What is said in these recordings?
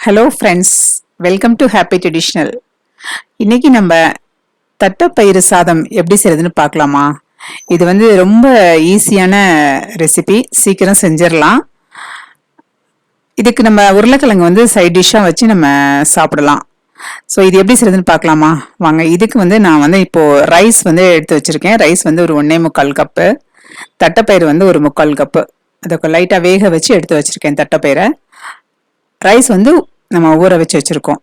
Hello friends welcome to happy traditional இன்னைக்கு நம்ம தட்டப்பயிறு சாதம் எப்படி செய்யறதுன்னு பார்க்கலாமா? இது வந்து ரொம்ப ஈஸியான ரெசிபி சீக்கிரம் செஞ்சிடலாம். இதுக்கு நம்ம உருளைக்கிழங்கு வந்து சைட் டிஷ்ஷாக வச்சு நம்ம சாப்பிடலாம். ஸோ இது எப்படி செய்யறதுன்னு பார்க்கலாமா? வாங்க இதுக்கு வந்து நான் வந்து இப்போது ரைஸ் வந்து எடுத்து வச்சுருக்கேன். ரைஸ் வந்து ஒரு ஒன்றே முக்கால் கப்பு தட்டைப்பயிறு வந்து ஒரு முக்கால் கப்பு அதை லைட்டாக வேக வச்சு எடுத்து வச்சுருக்கேன் தட்டைப்பயிரை ரைஸ் வந்து நம்ம ஊற வச்சு வச்சுருக்கோம்.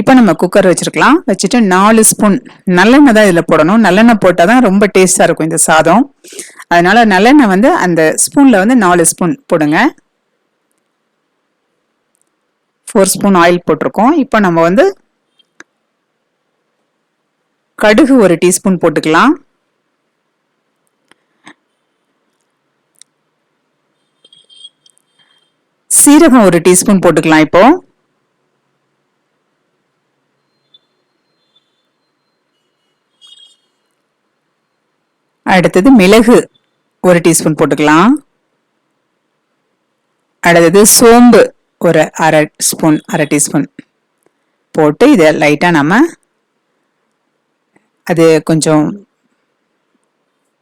இப்போ நம்ம குக்கர் வச்சுருக்கலாம். வச்சுட்டு நாலு ஸ்பூன் நல்லெண்ணெய் தான் இதில் போடணும். நல்லெண்ணெய் போட்டால் தான் ரொம்ப டேஸ்ட்டாக இருக்கும் இந்த சாதம். அதனால் நல்லெண்ணெய் வந்து அந்த ஸ்பூனில் வந்து நாலு ஸ்பூன் போடுங்க. ஃபோர் ஸ்பூன் ஆயில் போட்டிருக்கோம். இப்போ நம்ம வந்து கடுகு ஒரு டீஸ்பூன் போட்டுக்கலாம். சீரகம் ஒரு டீஸ்பூன் போட்டுக்கலாம் இப்போ. அடுத்தது மிளகு ஒரு டீஸ்பூன் போட்டுக்கலாம். அடுத்தது சோம்பு ஒரு அரை ஸ்பூன் அரை டீஸ்பூன் போட்டு இதை லைட்டாக நம்ம அது கொஞ்சம்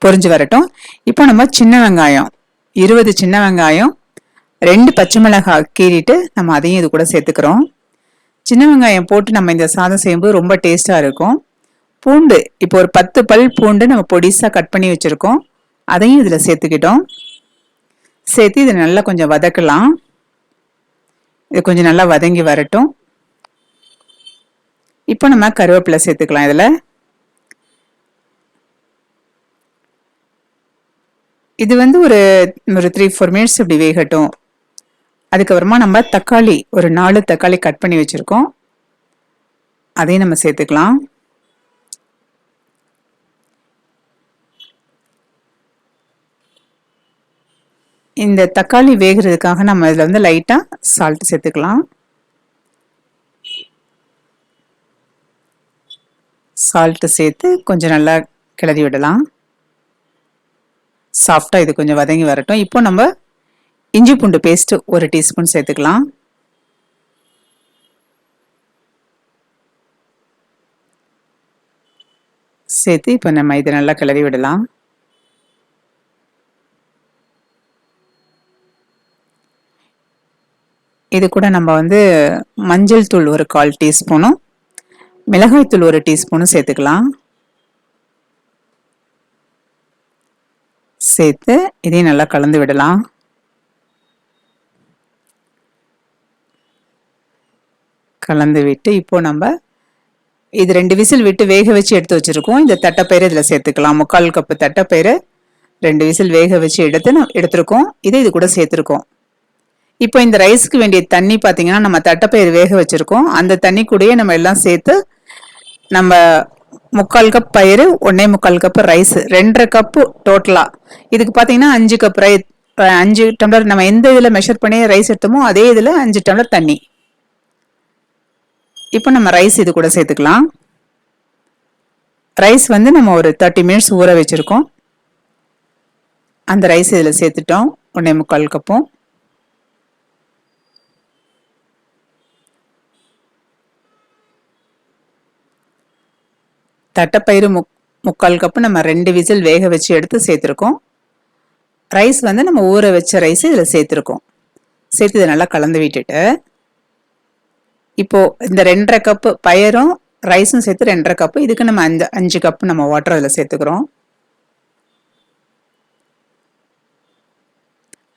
பொறிஞ்சு வரட்டும். இப்போ நம்ம சின்ன வெங்காயம் இருபது சின்ன வெங்காயம் ரெண்டு பச்சை மிளகாய் கீறிட்டு நம்ம அதையும் இது கூட சேர்த்துக்கிறோம். சின்ன வெங்காயம் போட்டு நம்ம இந்த சாதம் செய்யும்போது ரொம்ப டேஸ்ட்டாக இருக்கும். பூண்டு இப்போ ஒரு பத்து பல் பூண்டு நம்ம பொடிசாக கட் பண்ணி வச்சுருக்கோம். அதையும் இதில் சேர்த்துக்கிட்டோம். சேர்த்து இதை நல்லா கொஞ்சம் வதக்கலாம். இது கொஞ்சம் நல்லா வதங்கி வரட்டும். இப்போ நம்ம கருவேப்பிலை சேர்த்துக்கலாம் இதில். இது வந்து ஒரு ஒரு த்ரீ ஃபோர் மினிட்ஸ் இப்படி வேகட்டும். அதுக்கப்புறமா நம்ம தக்காளி ஒரு நாலு தக்காளி கட் பண்ணி வச்சுருக்கோம். அதையும் நம்ம சேர்த்துக்கலாம். இந்த தக்காளி வேகிறதுக்காக நம்ம இதில் வந்து லைட்டாக சால்ட் சேர்த்துக்கலாம். சால்ட்டு சேர்த்து கொஞ்சம் நல்லா கிளறி விடலாம். சாஃப்டாக இது கொஞ்சம் வதங்கி வரட்டும். இப்போ நம்ம இஞ்சி பூண்டு பேஸ்ட்டு ஒரு டீஸ்பூன் சேர்த்துக்கலாம். சேர்த்து இப்போ நம்ம இதை நல்லா கிளறி விடலாம். இது கூட நம்ம வந்து மஞ்சள் தூள் ஒரு கால் டீஸ்பூனும் மிளகாய் தூள் ஒரு டீஸ்பூனும் சேர்த்துக்கலாம். சேர்த்து இதையும் நல்லா கலந்து விடலாம். கலந்து விட்டு இப்போ நம்ம இது ரெண்டு விசில் விட்டு வேக வச்சு எடுத்து வச்சிருக்கோம். இந்த தட்டைப்பயிறு இதில் சேர்த்துக்கலாம். முக்கால் கப்பு தட்டைப்பயிறு ரெண்டு விசில் வேக வச்சு எடுத்து நான் எடுத்திருக்கோம். இதை இது கூட சேர்த்துருக்கோம். இப்போ இந்த ரைஸ்க்கு வேண்டிய தண்ணி பார்த்தீங்கன்னா நம்ம தட்டைப்பயிறு வேக வச்சுருக்கோம். அந்த தண்ணி கூடயே நம்ம எல்லாம் சேர்த்து நம்ம முக்கால் கப் பயிறு ஒன்னே முக்கால் கப்பு ரைஸ் ரெண்டரை கப்பு டோட்டலாக இதுக்கு பார்த்தீங்கன்னா அஞ்சு கப் ரை அஞ்சு டம்ளர் நம்ம எந்த இதில் மெஷர் பண்ணி ரைஸ் எடுத்தோமோ அதே இதில் அஞ்சு டம்ளர் தண்ணி. இப்போ நம்ம ரைஸ் இது கூட சேர்த்துக்கலாம். ரைஸ் வந்து நம்ம ஒரு தேர்ட்டி மினிட்ஸ் ஊற வச்சுருக்கோம். அந்த ரைஸ் இதில் சேர்த்துட்டோம். ஒன்றே முக்கால் கப்பும். தட்டைப்பயிறு முக் முக்கால் கப்பு நம்ம ரெண்டு விசில் வேக வச்சு எடுத்து சேர்த்துருக்கோம். ரைஸ் வந்து நம்ம ஊற வச்ச ரைஸ் இதில் சேர்த்துருக்கோம். சேர்த்து இதை நல்லா கலந்து விட்டுட்டு இப்போது இந்த ரெண்டரை கப்பு பயரும் ரைஸும் சேர்த்து ரெண்டரை கப்பு இதுக்கு நம்ம அஞ்சு அஞ்சு கப்பு நம்ம வாட்டர் அதில் சேர்த்துக்கிறோம்.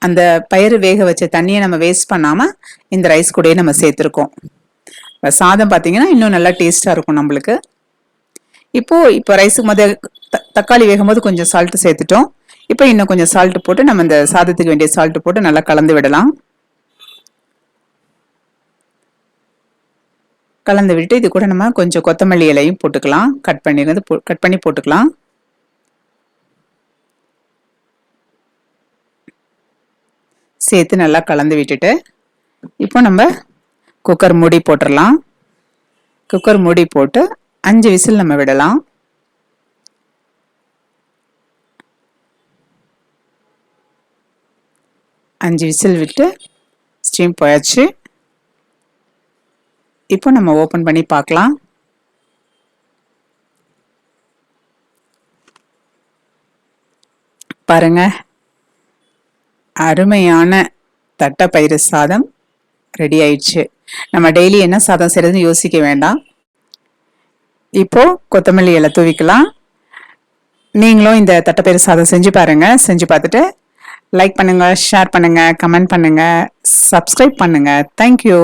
அந்த பயிறு வேக வச்ச தண்ணியை நம்ம வேஸ்ட் பண்ணாமல் இந்த ரைஸ் கூடயே நம்ம சேர்த்துருக்கோம். சாதம் பார்த்தீங்கன்னா இன்னும் நல்லா டேஸ்ட்டாக இருக்கும் நம்மளுக்கு. இப்போ இப்போ ரைஸுக்கு முதல் தக்காளி வேகும் போது கொஞ்சம் சால்ட்டு சேர்த்துட்டோம். இப்போ இன்னும் கொஞ்சம் சால்ட்டு போட்டு நம்ம இந்த சாதத்துக்கு வேண்டிய சால்ட்டு போட்டு நல்லா கலந்து விடலாம். கலந்து விட்டு இது கூட நம்ம கொஞ்சம் கொத்தமல்லி இலையும் போட்டுக்கலாம். கட் பண்ணிருந்து கட் பண்ணி போட்டுக்கலாம். சேர்த்து நல்லா கலந்து விட்டுட்டு இப்போ நம்ம குக்கர் மூடி போட்டுடலாம் குக்கர் மூடி போட்டு அஞ்சு விசில் நம்ம விடலாம். அஞ்சு விசில் விட்டு ஸ்டீம் போயாச்சு. இப்போ நம்ம ஓப்பன் பண்ணி பார்க்கலாம். பாருங்க. அருமையான தட்டப்பயிறு சாதம் ரெடி ஆயிடுச்சு. நம்ம டெய்லி என்ன சாதம் செய்யறதுன்னு யோசிக்க வேண்டாம். இப்போ கொத்தமல்லி இலை தூவிக்கலாம். நீங்களும் இந்த தட்டைப்பயிறு சாதம் செஞ்சு பாருங்க. செஞ்சு பார்த்துட்டு லைக் பண்ணுங்க ஷேர் பண்ணுங்க கமெண்ட் பண்ணுங்க சப்ஸ்கிரைப் பண்ணுங்க. தேங்க்யூ